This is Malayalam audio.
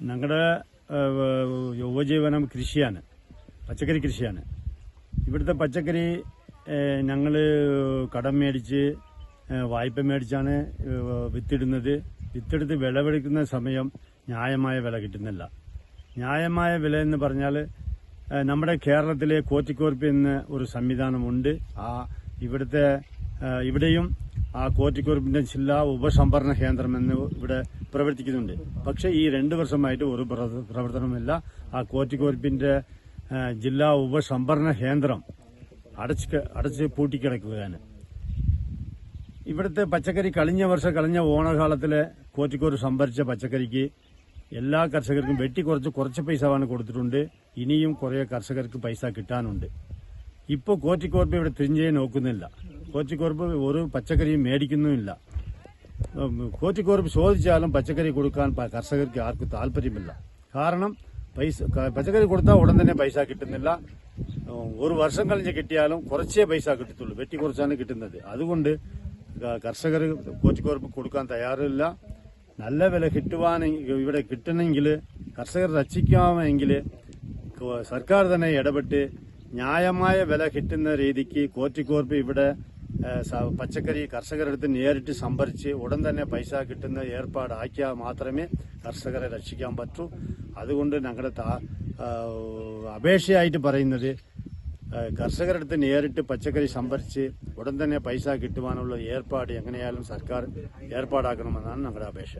ഞങ്ങളുടെ യുവജീവനം കൃഷിയാണ്. പച്ചക്കറി കൃഷിയാണ്. ഇവിടുത്തെ പച്ചക്കറി ഞങ്ങൾ കടം മേടിച്ച് വായ്പ മേടിച്ചാണ് വിത്തിടുന്നത്. വിത്തെടുത്ത് വിളവെടുക്കുന്ന സമയം ന്യായമായ വില കിട്ടുന്നില്ല. ന്യായമായ വില എന്ന് പറഞ്ഞാൽ നമ്മുടെ കേരളത്തിലെ കോറ്റിക്കോർപ്പ് എന്ന ഒരു സംവിധാനമുണ്ട്. ആ ഇവിടുത്തെ ഇവിടെയും ആ കോറ്റിക്കോർപ്പിന്റെ ജില്ലാ ഉപസംഭരണ കേന്ദ്രം എന്ന് ഇവിടെ പ്രവർത്തിക്കുന്നുണ്ട്. പക്ഷേ ഈ രണ്ട് വർഷമായിട്ട് ഒരു പ്രവർത്തനവുമില്ല. ആ കോറ്റിക്കുറുപ്പിന്റെ ജില്ലാ ഉപസംഭരണ കേന്ദ്രം അടച്ച് അടച്ച് പൂട്ടിക്കിടക്കുകയാണ്. ഇവിടുത്തെ പച്ചക്കറി കഴിഞ്ഞ വർഷം കഴിഞ്ഞ ഓണകാലത്തിലെ കോറ്റിക്കോര് സംഭരിച്ച പച്ചക്കറിക്ക് എല്ലാ കർഷകർക്കും വെട്ടി കുറച്ച് കുറച്ച് പൈസയാണ് കൊടുത്തിട്ടുണ്ട്. ഇനിയും കുറേ കർഷകർക്ക് പൈസ കിട്ടാനുണ്ട്. ഇപ്പോൾ കോറ്റിക്കോർപ്പ് ഇവിടെ തിരിഞ്ഞേ നോക്കുന്നില്ല. കോറ്റിക്കോർപ്പ് ഒരു പച്ചക്കറിയും മേടിക്കുന്നുമില്ല. കോച്ചിക്കോർപ്പ് ചോദിച്ചാലും പച്ചക്കറി കൊടുക്കാൻ കർഷകർക്ക് ആർക്കും താല്പര്യമില്ല. കാരണം പൈസ പച്ചക്കറി കൊടുത്താൽ ഉടൻ തന്നെ പൈസ കിട്ടുന്നില്ല. ഒരു വർഷം കഴിഞ്ഞ് കിട്ടിയാലും കുറച്ചേ പൈസ കിട്ടത്തുള്ളൂ. വെട്ടി കുറച്ചാണ് കിട്ടുന്നത്. അതുകൊണ്ട് കർഷകർ കോച്ചിക്കോർപ്പ് കൊടുക്കാൻ തയ്യാറില്ല. നല്ല വില കിട്ടുവാൻ ഇവിടെ കിട്ടണമെങ്കിൽ കർഷകർ രക്ഷിക്കാമെങ്കിൽ സർക്കാർ തന്നെ ഇടപെട്ട് ന്യായമായ വില കിട്ടുന്ന രീതിക്ക് കോറ്റിക്കോർപ്പ് ഇവിടെ പച്ചക്കറി കർഷകരെടുത്ത് നേരിട്ട് സംഭരിച്ച് ഉടൻ തന്നെ പൈസ കിട്ടുന്ന ഏർപ്പാടാക്കിയാൽ മാത്രമേ കർഷകരെ രക്ഷിക്കാൻ പറ്റൂ. അതുകൊണ്ട് ഞങ്ങളുടെ അപേക്ഷയായിട്ട് പറയുന്നത് കർഷകരെടുത്ത് നേരിട്ട് പച്ചക്കറി സംഭരിച്ച് ഉടൻ തന്നെ പൈസ കിട്ടുവാനുള്ള ഏർപ്പാട് എങ്ങനെയായാലും സർക്കാർ ഏർപ്പാടാക്കണമെന്നാണ് ഞങ്ങളുടെ അപേക്ഷ.